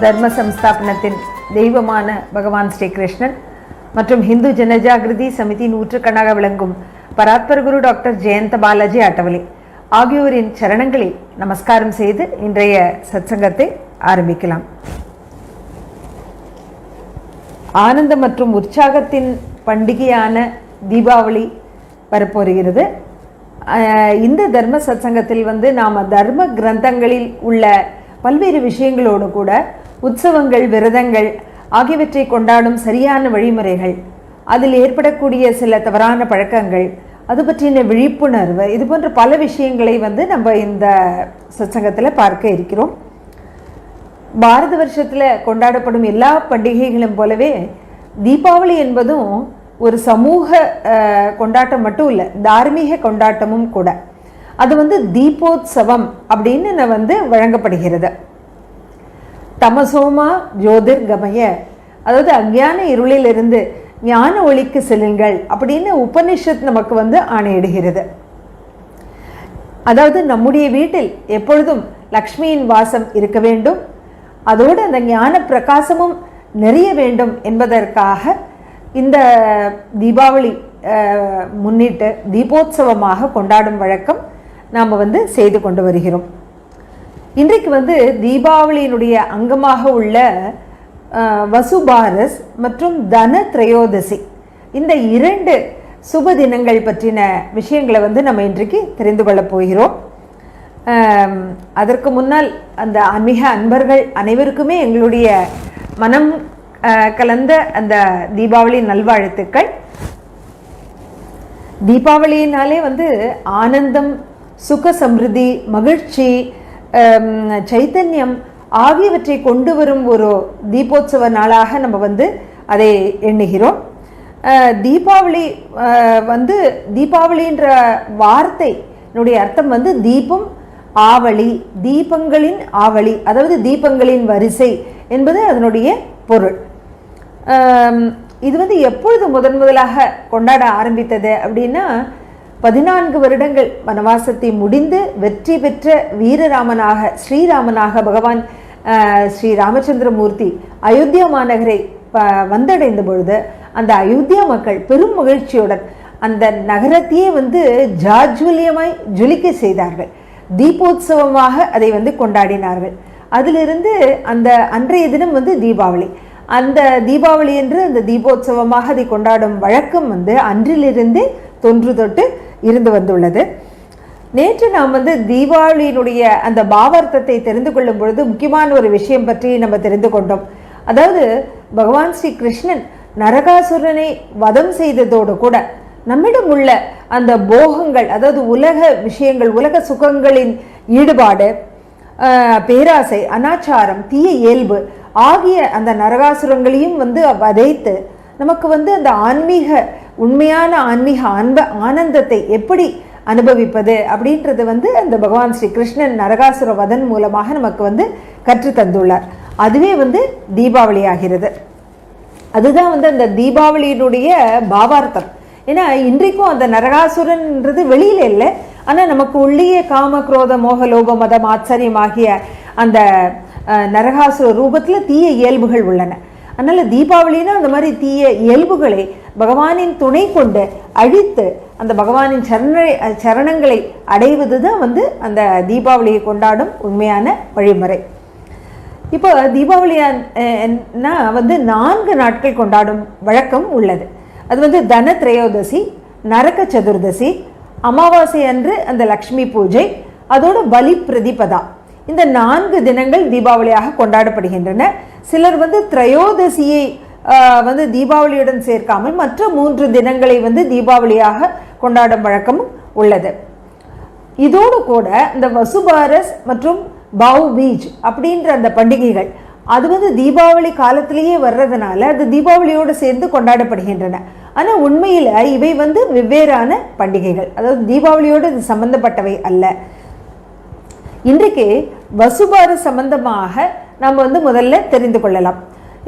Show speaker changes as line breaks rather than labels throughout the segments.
தர்ம சம்ஸ்தாபனத்தின் தெய்வமான பகவான் ஸ்ரீகிருஷ்ணன் மற்றும் ஹிந்து ஜனஜாகிருதி சமிதி நூற்றுக்கணாக விளங்கும் பராத்பர் குரு டாக்டர் ஜெயந்த பாலாஜி அட்டவலி ஆகியோரின் சரணங்களில் நமஸ்காரம் செய்து இன்றைய சத்சங்கத்தை ஆரம்பிக்கலாம். ஆனந்தம் மற்றும் உற்சாகத்தின் பண்டிகையான தீபாவளி வரப்போகிறது. இந்த தர்ம சத்சங்கத்தில் வந்து நாம் தர்ம கிரந்தங்களில் உள்ள பல்வேறு விஷயங்களோடு கூட உற்சவங்கள் விரதங்கள் ஆகியவற்றை கொண்டாடும் சரியான வழிமுறைகள். அதில் ஏற்படக்கூடிய சில தவறான பழக்கங்கள் அது பற்றின விழிப்புணர்வு இது போன்ற பல விஷயங்களை வந்து நம்ம இந்த சச்சங்கத்தில் பார்க்க இருக்கிறோம். பாரத வருஷத்தில் கொண்டாடப்படும் எல்லா பண்டிகைகளும் போலவே தீபாவளி என்பதும் ஒரு சமூக கொண்டாட்டம் மட்டும் இல்லை தார்மீக கொண்டாட்டமும் கூட. அது வந்து தீபோத்சவம் அப்படின்னு வந்து வழங்கப்படுகிறது. தமசோமா ஜோதிர் கமய அதாவது அஞ்ஞான இருளிலிருந்து ஞான ஒளிக்கு செல்லுங்கள் அப்படின்னு உபனிஷத் நமக்கு வந்து ஆணையிடுகிறது. அதாவது நம்முடைய வீட்டில் எப்பொழுதும் லக்ஷ்மியின் வாசம் இருக்க வேண்டும். அதோடு அந்த ஞான பிரகாசமும் நிறைய வேண்டும் என்பதற்காக இந்த தீபாவளி முன்னிட்டு தீபோத்சவமாக கொண்டாடும் வழக்கம் நாம் வந்து செய்து கொண்டு வருகிறோம். இன்றைக்கு வந்து தீபாவளியினுடைய அங்கமாக உள்ள வசுபாரஸ் மற்றும் தன திரையோதசி இந்த இரண்டு சுப தினங்கள் பற்றின விஷயங்களை வந்து நம்ம இன்றைக்கு தெரிந்து கொள்ளப் போகிறோம். அதற்கு முன்னால் அந்த ஆன்மீக அன்பர்கள் அனைவருக்குமே எங்களுடைய மனம் கலந்த அந்த தீபாவளி நல்வாழ்த்துக்கள். தீபாவளினாலே வந்து ஆனந்தம் சுக சமிருதி மகிழ்ச்சி சைத்தன்யம் ஆகியவற்றை கொண்டு வரும் ஒரு தீபோத்சவ நாளாக நம்ம வந்து அதை எண்ணுகிறோம். தீபாவளி வந்து தீபாவளின்ற வார்த்தையினுடைய அர்த்தம் வந்து தீபம் ஆவளி தீபங்களின் ஆவளி அதாவது தீபங்களின் வரிசை என்பது அதனுடைய பொருள். இது வந்து எப்பொழுது முதன் முதலாக கொண்டாட ஆரம்பித்தது அப்படின்னா பதினான்கு வருடங்கள் வனவாசத்தை முடிந்து வெற்றி பெற்ற வீரராமனாக ஸ்ரீராமனாக பகவான் ஸ்ரீ ராமச்சந்திரமூர்த்தி அயோத்தியா மாநகரை வந்தடைந்த பொழுது அந்த அயோத்தியா மக்கள் பெரும் மகிழ்ச்சியுடன் அந்த நகரத்தையே வந்து ஜாஜ்வல்யமாய் ஜொலிக்க செய்தார்கள். தீபோத்சவமாக அதை வந்து கொண்டாடினார்கள். அதிலிருந்து அந்த அன்றைய தினம் வந்து தீபாவளி. அந்த தீபாவளி என்று அந்த தீபோத்சவமாக அதை கொண்டாடும் வழக்கம் வந்து அன்றிலிருந்து தொன்று தொட்டு இருந்து வந்துள்ளது. நேற்று நாம் வந்து தீபாவளியினுடைய அந்த பாவார்த்தத்தை தெரிந்து கொள்ளும் பொழுது முக்கியமான ஒரு விஷயம் பற்றி நம்ம தெரிந்து கொண்டோம். அதாவது பகவான் ஸ்ரீ கிருஷ்ணன் நரகாசுரனை வதம் செய்ததோடு கூட நம்மிடம் உள்ள அந்த போகங்கள் அதாவது உலக விஷயங்கள் உலக சுகங்களின் ஈடுபாடு பேராசை அனாச்சாரம் தீய இயல்பு ஆகிய அந்த நரகாசுரங்களையும் வந்து வதைத்து நமக்கு வந்து அந்த ஆன்மீக உண்மையான ஆன்மீக அன்ப ஆனந்தத்தை எப்படி அனுபவிப்பது அப்படின்றது வந்து அந்த பகவான் ஸ்ரீ கிருஷ்ணன் நரகாசுர வதன் மூலமாக நமக்கு வந்து கற்று தந்துள்ளார். அதுவே வந்து தீபாவளி ஆகிறது அதுதான் வந்து அந்த தீபாவளியினுடைய பாவார்த்தம். ஏன்னா இன்றைக்கும் அந்த நரகாசுரன்ன்றது வெளியில இல்லை. ஆனால் நமக்கு உள்ளேயே காம குரோத மோக லோப மதம் ஆச்சரியம் ஆகிய அந்த நரகாசுர ரூபத்தில் தீய இயல்புகள் உள்ளன. அதனால் தீபாவளினா அந்த மாதிரி தீய இயல்புகளை பகவானின் துணை கொண்டு அழித்து அந்த பகவானின் சரண சரணங்களை அடைவது தான் வந்து அந்த தீபாவளியை கொண்டாடும் உண்மையான வழிமுறை. இப்போ தீபாவளினா வந்து நான்கு நாட்கள் கொண்டாடும் வழக்கம் உள்ளது. அது வந்து தன திரையோதசி நரக சதுர்தசி அமாவாசை அன்று அந்த லக்ஷ்மி பூஜை அதோடு பலி பிரதிபதா. இந்த நான்கு தினங்கள் தீபாவளியாக கொண்டாடப்படுகின்றன. சிலர் வந்து திரையோதசியை வந்து தீபாவளியுடன் சேர்க்காமல் மற்ற மூன்று தினங்களை வந்து தீபாவளியாக கொண்டாடும் வழக்கமும் உள்ளது. இதோடு கூட இந்த வசுபாரஸ் மற்றும் பாவு பீஜ் அப்படின்ற அந்த பண்டிகைகள் அது வந்து தீபாவளி காலத்திலேயே வர்றதுனால அது தீபாவளியோடு சேர்ந்து கொண்டாடப்படுகின்றன. ஆனால் உண்மையில் இவை வந்து வெவ்வேறான பண்டிகைகள். அதாவது தீபாவளியோடு இது சம்பந்தப்பட்டவை அல்ல. இன்றைக்கு வசுபாரஸ் சம்பந்தமாக நம்ம வந்து முதல்ல தெரிந்து கொள்ளலாம்.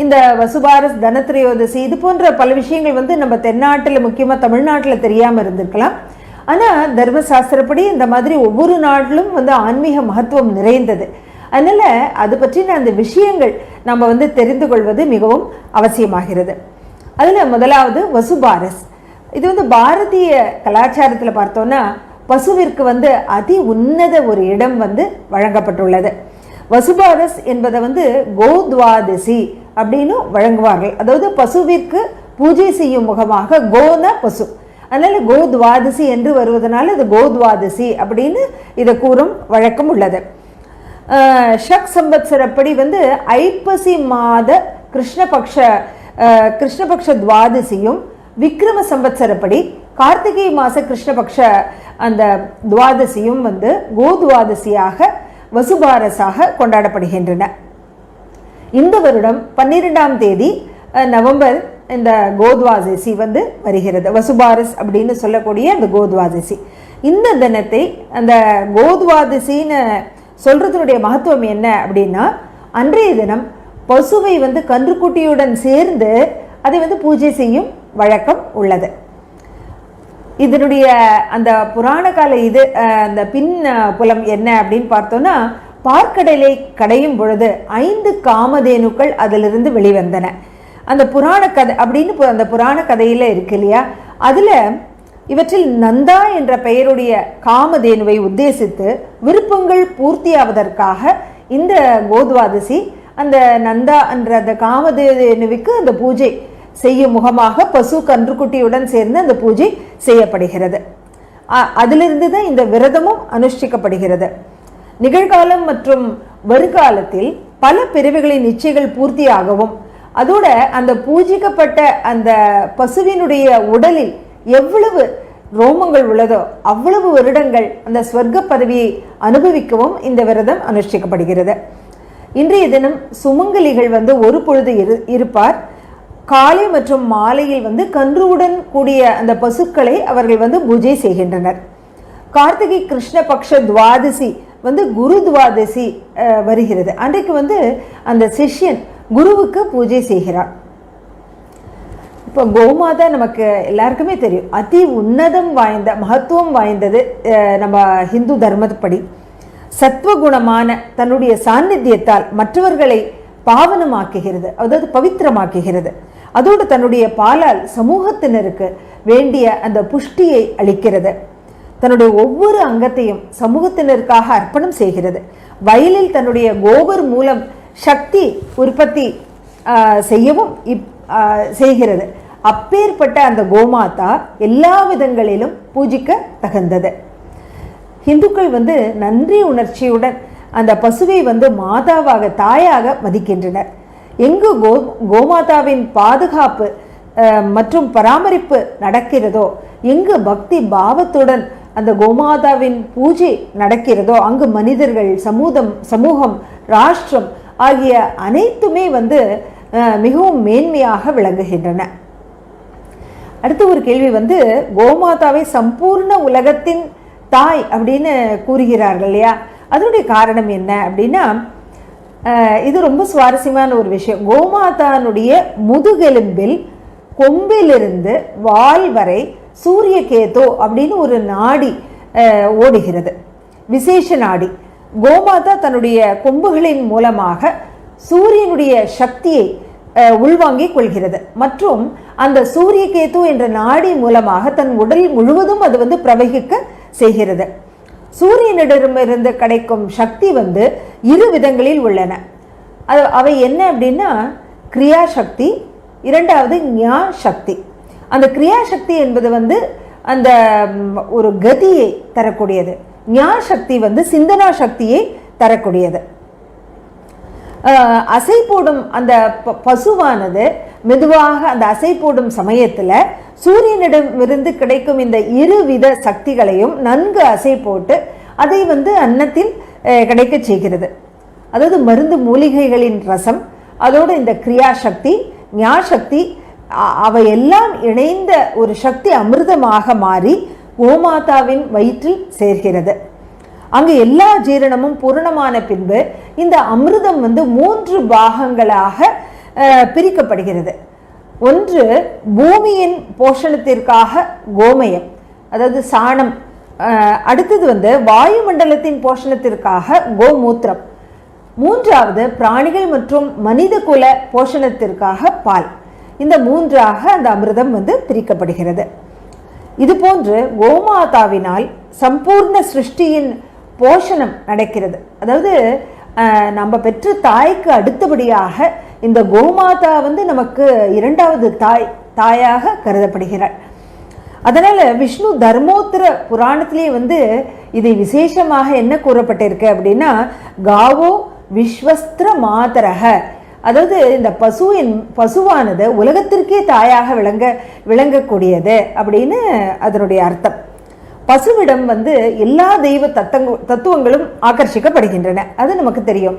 இந்த வசுபாரஸ் தனத்திரையோதசி இது போன்ற பல விஷயங்கள் வந்து நம்ம தென்னாட்டில் முக்கியமாக தமிழ்நாட்டில் தெரியாமல் இருந்திருக்கலாம். ஆனால் தர்மசாஸ்திரப்படி இந்த மாதிரி ஒவ்வொரு நாட்டிலும் வந்து ஆன்மீக மகத்துவம் நிறைந்தது. அதனால் அது பற்றின அந்த விஷயங்கள் நம்ம வந்து தெரிந்து கொள்வது மிகவும் அவசியமாகிறது. அதில் முதலாவது வசுபாரஸ். இது வந்து பாரதிய கலாச்சாரத்தில் பார்த்தோன்னா பசுவிற்கு வந்து அதி உன்னத ஒரு இடம் வந்து வழங்கப்பட்டுள்ளது. வசுபாரஸ் என்பதை வந்து கோத்வாதசி அப்படின்னு வழங்குவார்கள். அதாவது பசுவிற்கு பூஜை செய்யும் முகமாக கோன பசு. அதனால் கோத்வாதசி என்று வருவதனால இது கோத்வாதசி அப்படின்னு இதை கூறும் வழக்கம் உள்ளது. ஷக் சம்பத்சரப்படி வந்து ஐப்பசி மாத கிருஷ்ணபக்ஷ கிருஷ்ணபக்ஷ துவாதசியும் விக்ரம சம்பத்சரப்படி கார்த்திகை மாத கிருஷ்ணபக்ஷ அந்த துவாதசியும் வந்து கோதுவாதசியாக வசுபாரஸாக கொண்டாடப்படுகின்றன. இந்த வருடம் பன்னிரெண்டாம் தேதி நவம்பர் இந்த கோத்வாதசி வந்து வருகிறது. வசுபாரஸ் அப்படின்னு சொல்லக்கூடிய அந்த கோத்வாதசி இந்த தினத்தை அந்த கோத்வாதசின்னு சொல்றதுனுடைய மகத்துவம் என்ன அப்படின்னா அன்றைய தினம் பசுவை வந்து கன்றுக்குட்டியுடன் சேர்ந்து அதை வந்து பூஜை செய்யும் வழக்கம் உள்ளது. இதனுடைய அந்த புராண கால இது அந்த பின் புலம் என்ன அப்படின்னு பார்த்தோன்னா பார்க்கடலை கடையும் பொழுது ஐந்து காமதேனுக்கள் அதிலிருந்து வெளிவந்தன. அந்த புராண கதை அப்படின்னு அந்த புராண கதையில் இருக்கு இல்லையா? அதில் இவற்றில் நந்தா என்ற பெயருடைய காமதேனுவை உத்தேசித்து விருப்பங்கள் பூர்த்தியாவதற்காக இந்த கோத்வாதசி அந்த நந்தா என்ற அந்த காமதேனுவுக்கு அந்த பூஜை செய்யும் முகமாக பசு கன்றுக்குட்டியுடன் சேர்ந்து அந்த பூஜை செய்யப்படுகிறது. அதிலிருந்து தான் இந்த விரதமும் அனுஷ்டிக்கப்படுகிறது. நிகழ்காலம் மற்றும் வருகாலத்தில் பல பிரிவுகளின் நிச்சயங்கள் பூர்த்தியாகவும் அதோட அந்த பூஜிக்கப்பட்ட அந்த பசுவினுடைய உடலில் எவ்வளவு ரோமங்கள் உள்ளதோ அவ்வளவு வருடங்கள் அந்த ஸ்வர்க்க பதவியை அனுபவிக்கவும் இந்த விரதம் அனுஷ்டிக்கப்படுகிறது. இன்றைய தினம் சுமங்கலிகள் வந்து ஒரு பொழுது இரு இருப்பார். காலை மற்றும் மாலையில் வந்து கன்றுவுடன் கூடிய அந்த பசுக்களை அவர்கள் வந்து பூஜை செய்கின்றனர். கார்த்திகை கிருஷ்ண பக்ஷ துவாதசி வந்து குரு துவாதசி அஹ், வருகிறது. அன்றைக்கு வந்து அந்த சிஷ்யன் குருவுக்கு பூஜை செய்கிறார். இப்போ கோமாதா நமக்கு எல்லாருக்குமே தெரியும். அதி உன்னதம் வாய்ந்த மகத்துவம் வாய்ந்தது அஹ், நம்ம ஹிந்து தர்மப்படி. சத்வகுணமான தன்னுடைய சாநித்தியத்தால் மற்றவர்களை பாவனமாக்குகிறது அதாவது பவித்திரமாக்குகிறது. அதோடு தன்னுடைய பாலால் சமூகத்தினருக்கு வேண்டிய அந்த புஷ்டியை அளிக்கிறது. தன்னுடைய ஒவ்வொரு அங்கத்தையும் சமூகத்தினருக்காக அர்ப்பணம் செய்கிறது. வயலில் தன்னுடைய கோபர் மூலம் சக்தி உற்பத்தி ஆஹ், செய்யவும் இப் செய்கிறது. அப்பேற்பட்ட அந்த கோமாதா எல்லா விதங்களிலும் பூஜிக்க தகுந்தது. இந்துக்கள் வந்து நன்றி உணர்ச்சியுடன் அந்த பசுவை வந்து மாதாவாக தாயாக மதிக்கின்றனர். எங்கு கோ கோமாதாவின் பாதுகாப்பு மற்றும் பராமரிப்பு நடக்கிறதோ எங்கு பக்தி பாவத்துடன் அந்த கோமாதாவின் பூஜை நடக்கிறதோ அங்கு மனிதர்கள் சமூகம் சமூகம் ராஷ்டிரம் ஆகிய அனைத்துமே வந்து மிகவும் மேன்மையாக விளங்குகின்றன. அடுத்த ஒரு கேள்வி வந்து கோமாதாவை சம்பூர்ண உலகத்தின் தாய் அப்படின்னு கூறுகிறார்கள் இல்லையா? அதனுடைய காரணம் என்ன அப்படின்னா இது ரொம்ப சுவாரஸ்யமான ஒரு விஷயம். கோமாதானுடைய முதுகெலும்பில் கொம்பிலிருந்து வால் வரை சூரியகேது அப்படின்னு ஒரு நாடி ஓடுகிறது. விசேஷ நாடி. கோமாதா தன்னுடைய கொம்புகளின் மூலமாக சூரியனுடைய சக்தியை உள்வாங்கிக் கொள்கிறது. மற்றும் அந்த சூரியகேது என்ற நாடி மூலமாக தன் உடல் முழுவதும் அது வந்து பிரவகிக்க செய்கிறது. சூரியனிடமிருந்து கிடைக்கும் சக்தி வந்து இரு விதங்களில் உள்ளன. அது அவை என்ன அப்படின்னா கிரியா சக்தி இரண்டாவது ஞா சக்தி அந்த கிரியா சக்தி என்பது வந்து அந்த ஒரு கதியை தரக்கூடியது. ஞா சக்தி வந்து சிந்தனா சக்தியை தரக்கூடியது. அசை போடும் அந்த ப- பசுவானது மெதுவாக அந்த அசை போடும் சமயத்தில் சூரியனிடமிருந்து கிடைக்கும் இந்த இருவித சக்திகளையும் நன்கு அசை போட்டு அதை வந்து அன்னத்தில் கிடைக்க கிடைக்கச் செய்கிறது. அதாவது மருந்து மூலிகைகளின் ரசம் அதோடு இந்த கிரியா சக்தி ஞாசக்தி அவை அவையெல்லாம் இணைந்த ஒரு சக்தி அமிர்தமாக மாறி கோமாதாவின் வயிற்றில் சேர்கிறது. அங்கு எல்லா ஜீரணமும் பூரணமான பின்பு இந்த அமிர்தம் வந்து மூன்று பாகங்களாக பிரிக்கப்படுகிறது. ஒன்று பூமியின் போஷணத்திற்காக கோமயம் அதாவது சாணம். அடுத்தது வந்து வாயுமண்டலத்தின் போஷணத்திற்காக கோமூத்திரம். மூன்றாவது பிராணிகள் மற்றும் மனித குல போஷணத்திற்காக பால். இந்த மூன்றாக அந்த அமிர்தம் வந்து பிரிக்கப்படுகிறது. இதுபோன்று கோமாதாவினால் சம்பூர்ண சிருஷ்டியின் போஷணம் நடக்கிறது. அதாவது நம்ம பெற்ற தாய்க்கு அடுத்தபடியாக இந்த கோமாதா வந்து நமக்கு இரண்டாவது தாய் தாயாக கருதப்படுகிறாள். அதனால் விஷ்ணு தர்மோத்திர புராணத்திலேயே வந்து இதை விசேஷமாக என்ன கூறப்பட்டிருக்கு அப்படின்னா காவோ விஸ்வஸ்திர மாதரக அதாவது இந்த பசுவின் பசுவானது உலகத்திற்கே தாயாக விளங்க விளங்கக்கூடியது அப்படின்னு அதனுடைய அர்த்தம். பசுவிடம் வந்து எல்லா தெய்வ தத்தங்க தத்துவங்களும் ஆகர்ஷிக்கப்படுகின்றன. அது நமக்கு தெரியும்.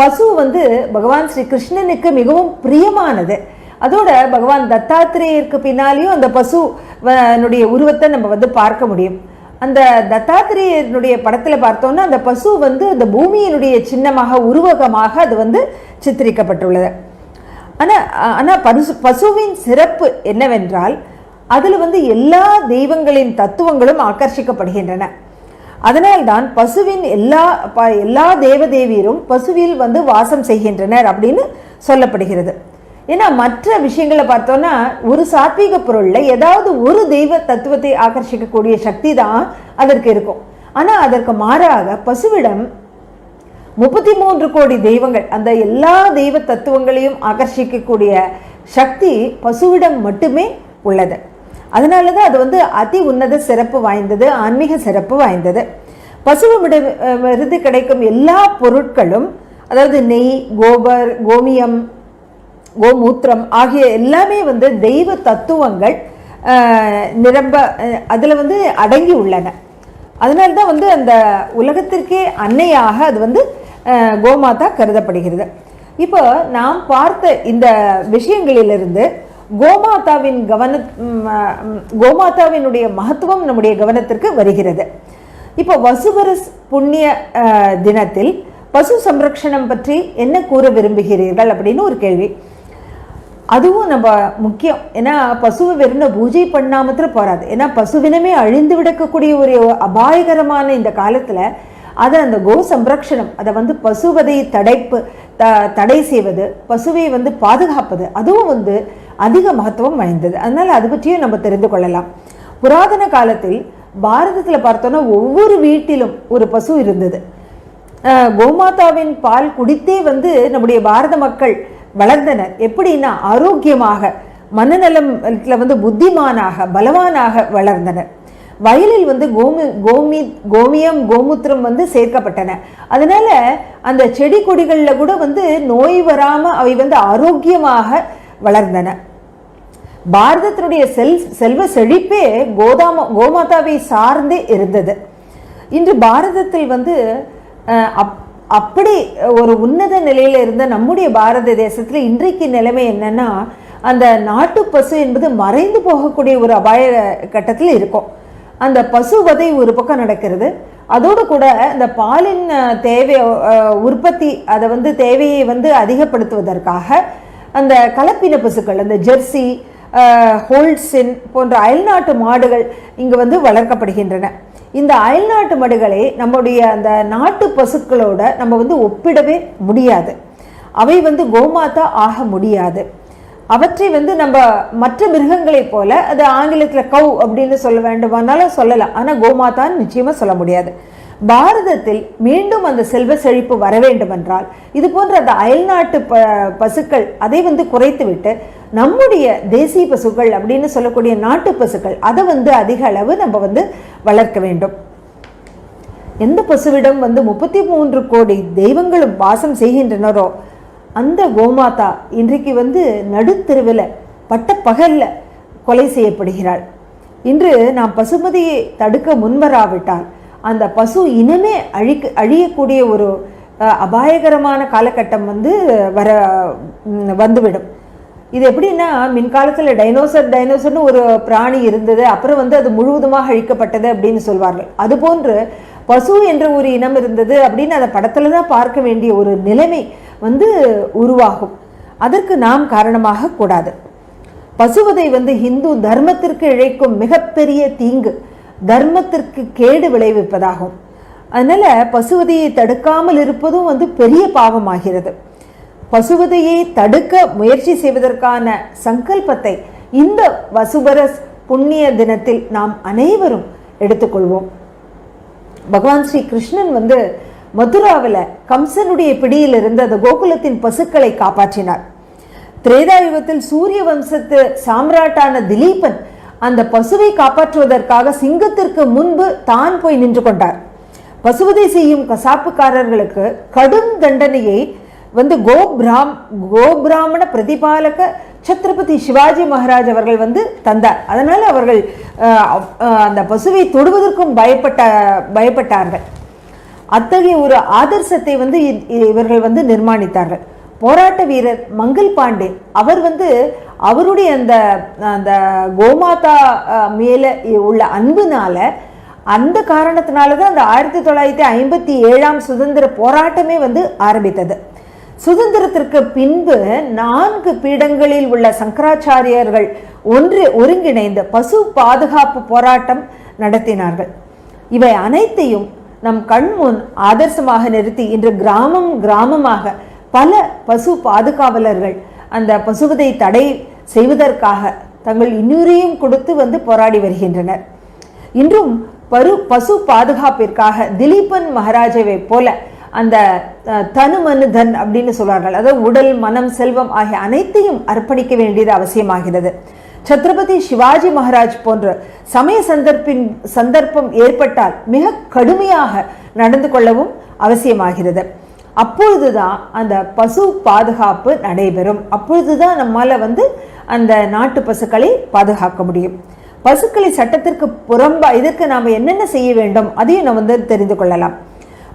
பசு வந்து பகவான் ஸ்ரீ கிருஷ்ணனுக்கு மிகவும் பிரியமானது. அதோட பகவான் தத்தாத்திரேயருக்கு பின்னாலேயும் அந்த பசுனுடைய உருவத்தை நம்ம வந்து பார்க்க முடியும். அந்த தத்தாத்திரேயனுடைய படத்தில் பார்த்தோம்னா அந்த பசு வந்து அந்த பூமியினுடைய சின்னமாக உருவகமாக அது வந்து சித்தரிக்கப்பட்டுள்ளது. ஆனால் ஆனால் பசு பசுவின் சிறப்பு என்னவென்றால் அதில் வந்து எல்லா தெய்வங்களின் தத்துவங்களும் ஆக்கர்ஷிக்கப்படுகின்றன அதனால்தான் பசுவின் எல்லா ப- எல்லா தேவதேவியரும் பசுவில் வந்து வாசம் செய்கின்றனர் அப்படின்னு சொல்லப்படுகிறது. ஏன்னா மற்ற விஷயங்களை பார்த்தோன்னா ஒரு சாத்வீக பொருளில் ஏதாவது ஒரு தெய்வ தத்துவத்தை ஆகர்ஷிக்கக்கூடிய சக்தி தான் அதற்கு இருக்கும். ஆனால் அதற்கு மாறாக பசுவிடம் முப்பத்தி மூன்று கோடி தெய்வங்கள் அந்த எல்லா தெய்வ தத்துவங்களையும் ஆகர்ஷிக்கக்கூடிய சக்தி பசுவிடம் மட்டுமே உள்ளது. அதனால தான் அது வந்து அதி உன்னத சிறப்பு வாய்ந்தது ஆன்மீக சிறப்பு வாய்ந்தது. பசுவிடம் கிடைக்கும் எல்லா பொருட்களும் அதாவது நெய் கோபர் கோமியம் கோமூத்திரம் ஆகிய எல்லாமே வந்து தெய்வ தத்துவங்கள் நிரம்ப அதில் வந்து அடங்கி உள்ளன. அதனால தான் வந்து அந்த உலகத்திற்கே அன்னையாக அது வந்து கோமாதா கருதப்படுகிறது. இப்போ நாம் பார்த்த இந்த விஷயங்களிலிருந்து கோமாதாவின் கவன கோமாதாவினுடைய மகத்துவம் நம்முடைய கவனத்திற்கு வருகிறது. இப்போ வசுவரஸ் புண்ணிய தினத்தில் பசு சம்ரக்ஷணம் பற்றி என்ன கூற விரும்புகிறீர்கள் அப்படின்னு ஒரு கேள்வி. அதுவும் நம்ம முக்கியம். ஏன்னா பசுவை வெறும் பூஜை பண்ணாமத்துல போகாது ஏன்னா பசுவினமே அழிந்து விடக்கூடிய ஒரு அபாயகரமான இந்த காலத்தில் அதை அந்த கோ சம்ரக்ஷணம் அதை வந்து பசுவதை தடைப்பு த தடை செய்வது பசுவை வந்து பாதுகாப்பது அதுவும் வந்து அதிக மகத்துவம் வாய்ந்தது அதனால் அது பற்றியும் நம்ம தெரிந்து கொள்ளலாம். புராதன காலத்தில் பாரதத்தில் பார்த்தோன்னா ஒவ்வொரு வீட்டிலும் ஒரு பசு இருந்தது. கோமாதாவின் பால் குடித்தே வந்து நம்முடைய பாரத மக்கள் வளர்ந்தனர். எப்படின்னா ஆரோக்கியமாக மனநலத்தில் வந்து புத்திமானாக பலவானாக வளர்ந்தனர். வயலில் வந்து கோமி கோமி கோமியம் கோமூத்திரம் வந்து சேர்க்கப்பட்டன. அதனால் அந்த செடி கொடிகளில் கூட வந்து நோய் வராமல் அவை வந்து ஆரோக்கியமாக வளர்ந்தன. பாரதத்தினுடைய செல் செல்வ செழிப்பே கோதாம கோமாதாவை சார்ந்தே இருந்தது. இன்று பாரதத்தில் வந்து அஹ், அப் அப்படி ஒரு உன்னத நிலையில இருந்த நம்முடைய பாரத தேசத்தில் இன்றைக்கு நிலைமை என்னன்னா அந்த நாட்டு பசு என்பது மறைந்து போகக்கூடிய ஒரு அபாய கட்டத்தில் இருக்கும். அந்த பசு வதை ஒரு பக்கம் நடக்கிறது. அதோடு கூட இந்த பாலின் தேவை உற்பத்தி அதை வந்து தேவையை வந்து அதிகப்படுத்துவதற்காக அந்த கலப்பின பசுக்கள் அந்த ஜெர்சி ஹோல்சின் போன்ற அயல்நாட்டு மாடுகள் இங்கு வந்து வளர்க்கப்படுகின்றன. இந்த அயல்நாட்டு மாடுகளை நம்முடைய அந்த நாட்டு பசுக்களோட நம்ம வந்து ஒப்பிடவே முடியாது. அவை வந்து கோமாதா ஆக முடியாது. அவற்றை வந்து நம்ம மற்ற மிருகங்களைப் போல அது ஆங்கிலத்தில் கவ் அப்படின்னு சொல்ல வேண்டுமானாலும் சொல்லலாம். ஆனால் கோமாதான்னு நிச்சயமாக சொல்ல முடியாது. பாரதத்தில் மீண்டும் அந்த செல்வ செழிப்பு வர வேண்டுமென்றால் இது போன்ற அந்த அயல்நாட்டு ப பசுக்கள் அதை வந்து குறைத்துவிட்டு நம்முடைய தேசிய பசுக்கள் அப்படின்னு சொல்லக்கூடிய நாட்டு பசுக்கள் அதை வந்து அதிக அளவு நம்ம வந்து வளர்க்க வேண்டும். எந்த பசுவிடம் வந்து முப்பத்தி மூன்று கோடி தெய்வங்களும் வாசம் செய்கின்றனரோ அந்த கோமாதா இன்றைக்கு வந்து நடுத்தெருவில் பட்ட பகல்ல கொலை செய்யப்படுகிறாள். இன்று நாம் பசுமதியை தடுக்க முன்வராவிட்டால் அந்த பசு இனமே அழிக்க அழியக்கூடிய ஒரு அபாயகரமான காலகட்டம் வந்து வர வந்துவிடும். இது எப்படின்னா மின்காலத்தில் டைனோசர் டைனோசர்னு ஒரு பிராணி இருந்தது அப்புறம் வந்து அது முழுவதுமாக அழிக்கப்பட்டது அப்படின்னு சொல்வார்கள். அதுபோன்று பசு என்ற ஒரு இனம் இருந்தது அப்படின்னு அதை படத்தில் தான் பார்க்க வேண்டிய ஒரு நிலைமை வந்து உருவாகும். அதற்கு நாம் காரணமாக கூடாது. பசுவதை வந்து இந்து தர்மத்திற்கு இழைக்கும் மிகப்பெரிய தீங்கு தர்மத்திற்கு கேடு விளைவிப்பதாகும். அதனால பசுவதையை தடுக்காமல் இருப்பதும் வந்து பெரிய பாவமாகிறது. பசுவதையை தடுக்க முயற்சி செய்வதற்கான சங்கல்பத்தை இந்த வசுபரஸ் புண்ணிய தினத்தில் நாம் அனைவரும் எடுத்துக்கொள்வோம். பகவான் ஸ்ரீ கிருஷ்ணன் வந்து மதுராவில் கம்சனுடைய பிடியில் இருந்த அந்த கோகுலத்தின் பசுக்களை காப்பாற்றினார். திரேதாயுகத்தில் சூரிய வம்சத்து சாம்ராட்டான திலீபன் அந்த பசுவை காப்பாற்றுவதற்காக சிங்கத்திற்கு முன்பு தான் போய் நின்று கொண்டார். பசுவதை செய்யும் கசாப்புக்காரர்களுக்கு கடும் தண்டனையை வந்து கோபிராம் கோபிராமண பிரதிபாலக சத்ரபதி சிவாஜி மகாராஜ் அவர்கள் வந்து தந்தார். அதனால் அவர்கள் அந்த பசுவை தொடுவதற்கும் பயப்பட்ட பயப்பட்டார்கள். அத்தகைய ஒரு ஆதர்சத்தை வந்து இ- இவர்கள் வந்து நிர்மாணித்தார்கள். போராட்ட வீரர் மங்கள் பாண்டே அவர் வந்து அவருடைய அந்த அந்த கோமாதா மேலே உள்ள அன்புனால அந்த காரணத்தினால தான் அந்த ஆயிரத்தி தொள்ளாயிரத்தி ஐம்பத்தி ஏழாம் சுதந்திர போராட்டமே வந்து ஆரம்பித்தது. சுதந்திரத்திற்கு பின்பு நான்கு பீடங்களில் உள்ள சங்கராச்சாரியர்கள் ஒன்று ஒருங்கிணைந்து பசு பாதுகாப்பு போராட்டம் நடத்தினார்கள். இவை அனைத்தையும் நம் கண்முன் ஆதர்சமாக நிறுத்தி இன்று கிராமம் கிராமமாக பல பசு பாதுகாவலர்கள் அந்த பசுவதை தடை செய்வதற்காக தங்கள் இன்னுரையும் கொடுத்து வந்து போராடி வருகின்றனர். இன்றும் பரு பசு பாதுகாப்பிற்காக திலீபன் மகாராஜாவை போல அந்த தனு மனு தன் அப்படின்னு சொல்வார்கள். அதாவது உடல் மனம் செல்வம் ஆகிய அனைத்தையும் அர்ப்பணிக்க வேண்டியது அவசியமாகிறது. சத்ரபதி சிவாஜி மகாராஜ் போன்ற சமய சந்தர்ப்பின் சந்தர்ப்பம் ஏற்பட்டால் மிக கடுமையாக நடந்து கொள்ளவும் அவசியமாகிறது. அப்பொழுதுதான் அந்த பசு பாதுகாப்பு நடைபெறும். அப்பொழுதுதான் நம்மால வந்து அந்த நாட்டு பசுக்களை பாதுகாக்க முடியும். பசுக்களை சட்டத்திற்கு புறம்பா இதற்கு நாம் என்னென்ன செய்ய வேண்டும் அதையும் நம்ம வந்து தெரிந்து கொள்ளலாம்.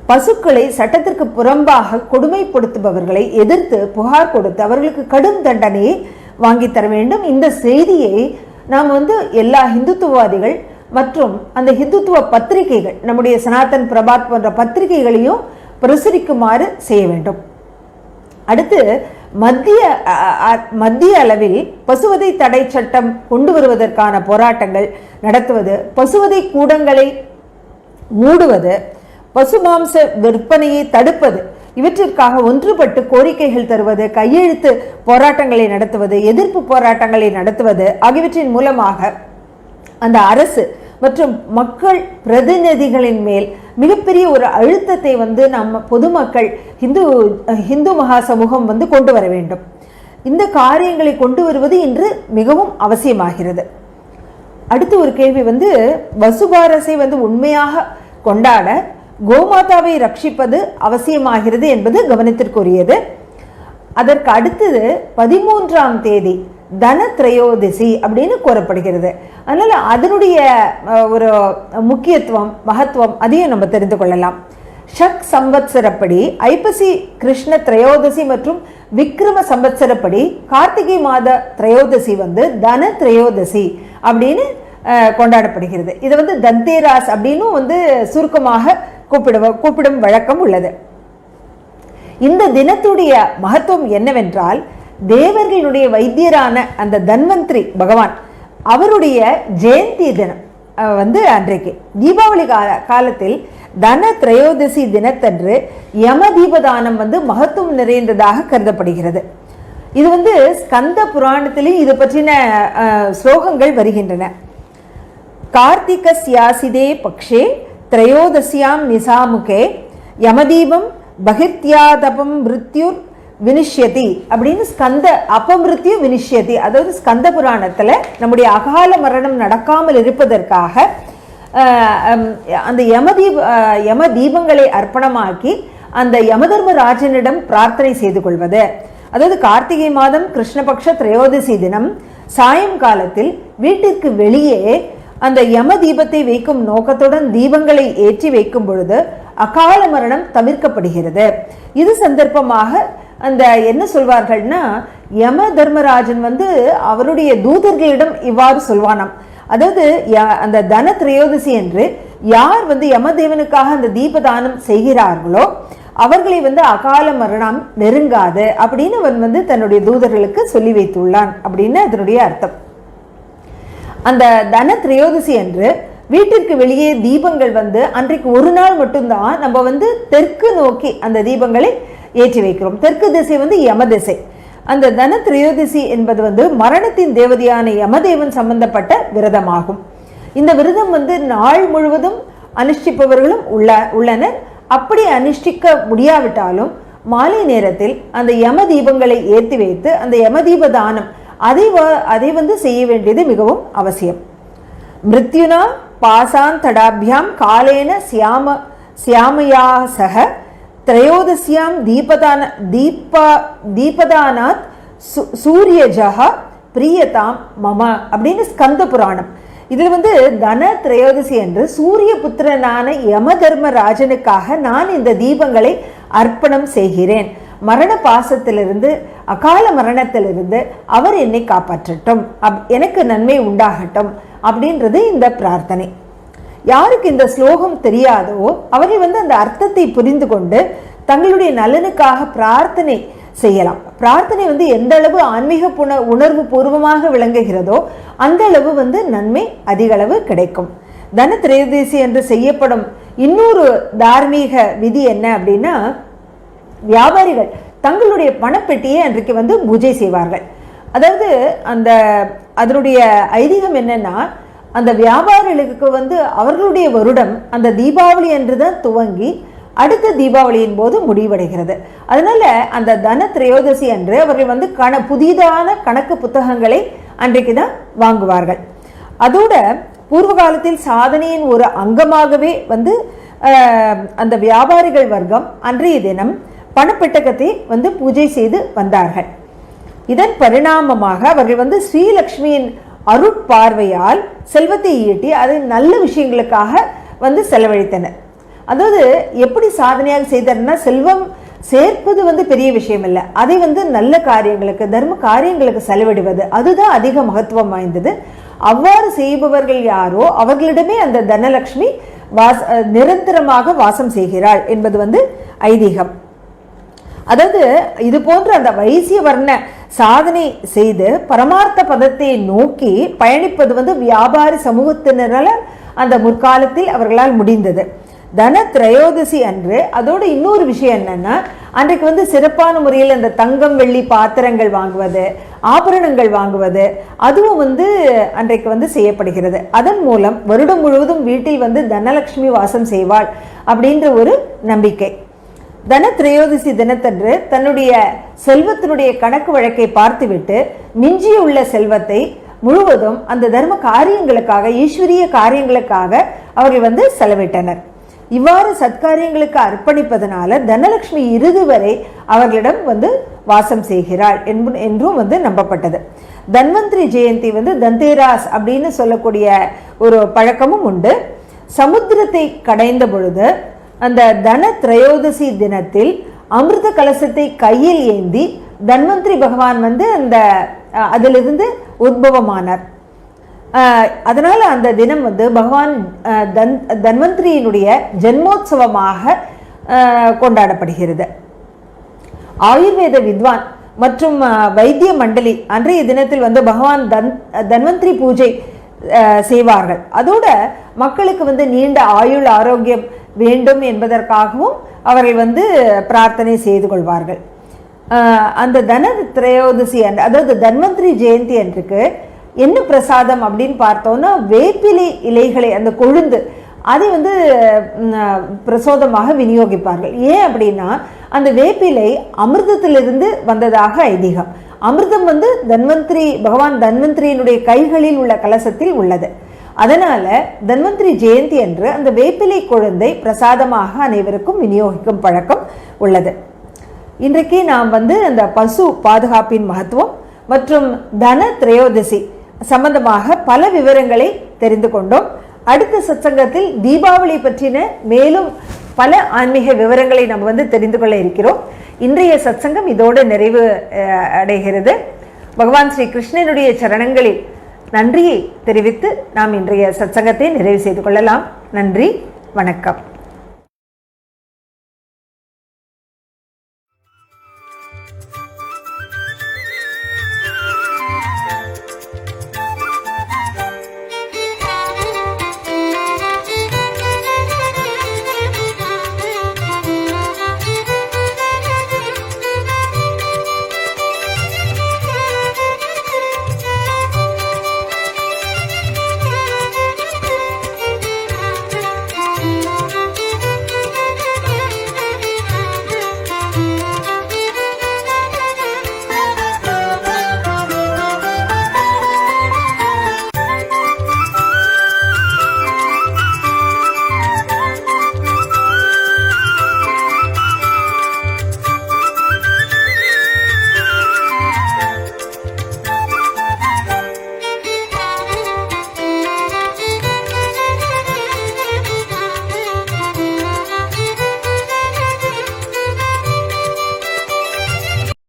பசுக்களை சட்டத்திற்கு புறம்பாக கொடுமைப்படுத்துபவர்களை எதிர்த்து புகார் கொடுத்து அவர்களுக்கு கடும் தண்டனையை வாங்கித் தர வேண்டும். இந்த செய்தியை நாம் வந்து எல்லா இந்துத்துவவாதிகள் மற்றும் அந்த இந்துத்துவ பத்திரிகைகள் நம்முடைய சனாதன் பிரபாத் போன்ற பத்திரிகைகளையும் பிரசுரிக்குமாறு செய்ய வேண்டும். அடுத்து மத்திய மத்திய அளவில் பசுவதை தடை சட்டம் கொண்டு வருவதற்கான போராட்டங்கள் நடத்துவது பசுவதை கூடங்களை மூடுவது பசுமாம்ச விற்பனையை தடுப்பது இவற்றிற்காக ஒன்றுபட்டு கோரிக்கைகள் தருவது கையெழுத்து போராட்டங்களை நடத்துவது எதிர்ப்பு போராட்டங்களை நடத்துவது ஆகியவற்றின் மூலமாக அந்த அரசு மற்றும் மக்கள் பிரதிநிதிகளின் மேல் மிகப்பெரிய ஒரு அழுத்தத்தை வந்து நம்ம பொதுமக்கள் இந்து இந்து மகா சமூகம் வந்து கொண்டு வர வேண்டும். இந்த காரியங்களை கொண்டு வருவது இன்று மிகவும் அவசியமாகிறது. அடுத்து ஒரு கேள்வி வந்து வசுபாரசை வந்து உண்மையாக கொண்டாட கோமாதாவை ரட்சிப்பது அவசியமாகிறது என்பது கவனத்திற்குரியது. அதற்கு அடுத்தது பதிமூன்றாம் தேதி தன திரையோதசி அப்படின்னு கூறப்படுகிறது. அதனால அதனுடைய ஒரு முக்கியத்துவம் மகத்துவம் அதையும் நம்ம தெரிந்து கொள்ளலாம். ஷக் சம்பத்சரப்படி ஐப்பசி கிருஷ்ண திரையோதசி மற்றும் விக்ரம சம்பத்சரப்படி கார்த்திகை மாத திரையோதசி வந்து தன திரையோதசி அப்படின்னு அஹ், கொண்டாடப்படுகிறது. இது வந்து தந்தேராஸ் அப்படின்னும் வந்து சுருக்கமாக கூப்பிடுவ கூப்பிடும் வழக்கம் உள்ளது. இந்த தினத்துடைய மகத்துவம் என்னவென்றால் தேவர்களுடைய வைத்தியரான அந்த தன்வந்திரி பகவான் அவருடைய ஜெயந்தி தினம் வந்து அன்றைக்கு தீபாவளி கால காலத்தில் தன திரையோதசி தினத்தன்று யம தீபதானம் வந்து மகத்துவம் நிறைந்ததாக கருதப்படுகிறது. இது வந்து ஸ்கந்த புராணத்திலும் இது பற்றின ஸ்லோகங்கள் வருகின்றன. கார்த்திகஸ்யாசிதே பக்ஷே திரையோதசியாம் நிசாமுகே யமதீபம் பகிர்த்தியாதபம் மிருத்யுர் வினிஷ்யதி அப்படின்னு ஸ்கந்த அபமிருத்தியும் வினிஷ்யதி. அதாவது ஸ்கந்த புராணத்தில் நம்முடைய அகால மரணம் நடக்காமல் இருப்பதற்காக அந்த யமதீப யம தீபங்களை அர்ப்பணமாக்கி அந்த யமதர்மராஜனிடம் பிரார்த்தனை செய்து கொள்வது. அதாவது கார்த்திகை மாதம் கிருஷ்ணபக்ஷ திரையோதசி தினம் சாயங்காலத்தில் வீட்டிற்கு வெளியே அந்த யம தீபத்தை வைக்கும் நோக்கத்துடன் தீபங்களை ஏற்றி வைக்கும் பொழுது அகால மரணம் தவிர்க்கப்படுகிறது. இது சந்தர்ப்பமாக அந்த என்ன சொல்வார்கள்னா யம தர்மராஜன் வந்து அவருடைய தூதர்களிடம் இவ்வாறு சொல்வானாம். அதாவது அந்த தன திரையோதசி என்று யார் வந்து யமதேவனுக்காக அந்த தீபதானம் செய்கிறார்களோ அவர்களை வந்து அகால மரணம் நெருங்காது அப்படின்னு அவன் வந்து தன்னுடைய தூதர்களுக்கு சொல்லி வைத்துள்ளான் அப்படின்னு அதனுடைய அர்த்தம். அந்த தன திரையோதசி அன்று வீட்டிற்கு வெளியே தீபங்கள் வந்து அன்றைக்கு ஒரு நாள் மட்டும்தான் நம்ம வந்து தெற்கு நோக்கி அந்த தீபங்களை ஏற்றி வைக்கிறோம். தெற்கு திசை வந்து யம திசை அந்த தன திரையோதிசி என்பது வந்து மரணத்தின் தேவதையான யமதேவன் சம்பந்தப்பட்ட விரதமாகும். இந்த விரதம் வந்து நாள் முழுவதும் அனுஷ்டிப்பவர்களும் உள்ள உள்ளனர். அப்படி அனுஷ்டிக்க முடியாவிட்டாலும் மாலை நேரத்தில் அந்த யம தீபங்களை ஏற்றி வைத்து அந்த யம தீப தானம் அதை வ- அதை வந்து செய்ய வேண்டியது மிகவும் அவசியம். மிருத்யுனா பாசாந்தடாபியாம் காலேன சியாம சியாமயா சக திரையோதசியாம் தீபதான தீபா தீபதானாத் சு சூரியஜா பிரியதாம் மம அப்படின்னு ஸ்கந்த புராணம். இதில் வந்து தன திரையோதசி என்று சூரிய புத்திரனான யம தர்மராஜனுக்காக நான் இந்த தீபங்களை அர்ப்பணம் செய்கிறேன். மரண பாசத்திலிருந்து அகால மரணத்திலிருந்து அவர் என்னை காப்பாற்றட்டும். அப் எனக்கு நன்மை உண்டாகட்டும் அப்படின்றது இந்த பிரார்த்தனை. யாருக்கு இந்த ஸ்லோகம் தெரியாதோ அவர்கள் வந்து அந்த அர்த்தத்தை புரிந்து கொண்டு தங்களுடைய நலனுக்காக பிரார்த்தனை செய்யலாம். பிரார்த்தனை வந்து எந்த அளவு ஆன்மீக புண உணர்வு பூர்வமாக விளங்குகிறதோ அந்த அளவு வந்து நன்மை அதிக அளவு கிடைக்கும். தன திரேதேசி என்று செய்யப்படும் இன்னொரு தார்மீக விதி என்ன அப்படின்னா வியாபாரிகள் தங்களுடைய பணப்பெட்டியை அன்றைக்கு வந்து பூஜை செய்வார்கள். அதாவது அந்த அதனுடைய ஐதீகம் என்னன்னா அந்த வியாபாரிகளுக்கு வந்து அவர்களுடைய வருடம் அந்த தீபாவளி அன்று தான் துவங்கி அடுத்த தீபாவளியின் போது முடிவடைகிறது. அதனால அந்த தன திரையோதசி அன்று அவர்கள் வந்து கண புதிதான கணக்கு புத்தகங்களை அன்றைக்கு தான் வாங்குவார்கள். அதோட பூர்வ காலத்தில் சாதனையின் ஒரு அங்கமாகவே வந்து அந்த வியாபாரிகள் வர்க்கம் அன்றைய தினம் பணப்பெட்டகத்தை வந்து பூஜை செய்து வந்தார்கள். இதன் பரிணாமமாக அவர்கள் வந்து ஸ்ரீலக்ஷ்மியின் அருட்பார்வையால் செல்வத்தை ஈட்டி அதை நல்ல விஷயங்களுக்காக வந்து செலவழித்தனர். அதாவது எப்படி சாதனையாக செய்தார்னா செல்வம் சேர்ப்பது வந்து பெரிய விஷயம் இல்லை அதை வந்து நல்ல காரியங்களுக்கு தர்ம காரியங்களுக்கு செலவிடுவது. அதுதான் அதிக மகத்துவம் வாய்ந்தது. அவ்வாறு செய்பவர்கள் யாரோ அவர்களிடமே அந்த தனலக்ஷ்மி வாச நிரந்தரமாக வாசம் செய்கிறாள் என்பது வந்து ஐதீகம். அதாவது இது போன்ற அந்த வைசிய வர்ண சாதனை செய்து பரமார்த்த பதத்தை நோக்கி பயணிப்பது வந்து வியாபாரி சமூகத்தினரால் அந்த முற்காலத்தில் அவர்களால் முடிந்தது. தன திரையோதசி அன்று அதோட இன்னொரு விஷயம் என்னன்னா அன்றைக்கு வந்து சிறப்பான முறையில் அந்த தங்கம் வெள்ளி பாத்திரங்கள் வாங்குவது ஆபரணங்கள் வாங்குவது அதுவும் வந்து அன்றைக்கு வந்து செய்யப்படுகிறது. அதன் மூலம் வருடம் முழுவதும் வீட்டில் வந்து தனலட்சுமி வாசம் செய்வாள் அப்படின்ற ஒரு நம்பிக்கை. தன திரையோதசி தினத்தன்று தன்னுடைய செல்வத்தினுடைய கணக்கு வழக்கை பார்த்துவிட்டு மிஞ்சியுள்ள செல்வத்தை முழுவதும் அந்த தர்ம காரியங்களுக்காக ஈஸ்வரிய காரியங்களுக்காக அவர்கள் வந்து செலவிட்டனர். இவ்வாறு சத்காரியங்களுக்கு அர்ப்பணிப்பதனால தனலட்சுமி இறுதி வரை அவர்களிடம் வந்து வாசம் செய்கிறாள் என்பு என்றும் வந்து நம்பப்பட்டது. தன்வந்திரி ஜெயந்தி வந்து தந்தேராஸ் அப்படின்னு சொல்லக்கூடிய ஒரு பழக்கமும் உண்டு. சமுத்திரத்தை கடைந்த பொழுது அந்த தன திரயோதசி தினத்தில் அமிர்த கலசத்தை கையில் ஏந்தி தன்வந்திரி பகவான் வந்து அந்த அதிலிருந்து உத்பவமானார். அதனால் அந்த தினம் வந்து பகவான் அஹ், தன் தன்வந்திரியினுடைய ஜென்மோத்சவமாக அஹ், கொண்டாடப்படுகிறது. ஆயுர்வேத வித்வான் மற்றும் வைத்திய மண்டலி அன்றைய தினத்தில் வந்து பகவான் தன் தன்வந்திரி பூஜை செய்வார்கள். அதோட மக்களுக்கு வந்து நீண்ட ஆயுள் ஆரோக்கியம் வேண்டும் என்பதற்காகவும் அவர்கள் வந்து பிரார்த்தனை செய்து கொள்வார்கள். அந்த தன திரையோதசி அன்று அதாவது தன்வந்திரி ஜெயந்தி அன்றுக்கு என்ன பிரசாதம் அப்படின்னு பார்த்தோம்னா வேப்பிலை இலைகளை அந்த கொழுந்து அதை வந்து பிரசோதமாக விநியோகிப்பார்கள். ஏன் அப்படின்னா அந்த வேப்பிலை அமிர்தத்திலிருந்து வந்ததாக ஐதீகம். அமிர்தம் வந்து தன்வந்திரி பகவான் தன்வந்திரியினுடைய கைகளில் உள்ள கலசத்தில் உள்ளது. அதனால தன்வந்திரி ஜெயந்தி அன்று அந்த வேப்பிலை குழந்தை பிரசாதமாக அனைவருக்கும் விநியோகிக்கும் பழக்கம் உள்ளது. இன்றைக்கு நாம் வந்து அந்த பசு பாதுகாப்பின் மகத்துவம் மற்றும் தன திரையோதசி சம்பந்தமாக பல விவரங்களை தெரிந்து கொண்டோம். அடுத்த சத்சங்கத்தில் தீபாவளி பற்றின மேலும் பல ஆன்மீக விவரங்களை நம்ம வந்து தெரிந்து கொள்ள இருக்கிறோம். இன்றைய சத்சங்கம் இதோடு நிறைவு அஹ், அடைகிறது. பகவான் ஸ்ரீ கிருஷ்ணனுடைய சரணங்களில் நன்றியை தெரிவித்து நாம் இன்றைய சத்சங்கத்தை நிறைவு செய்து கொள்ளலாம். நன்றி வணக்கம்.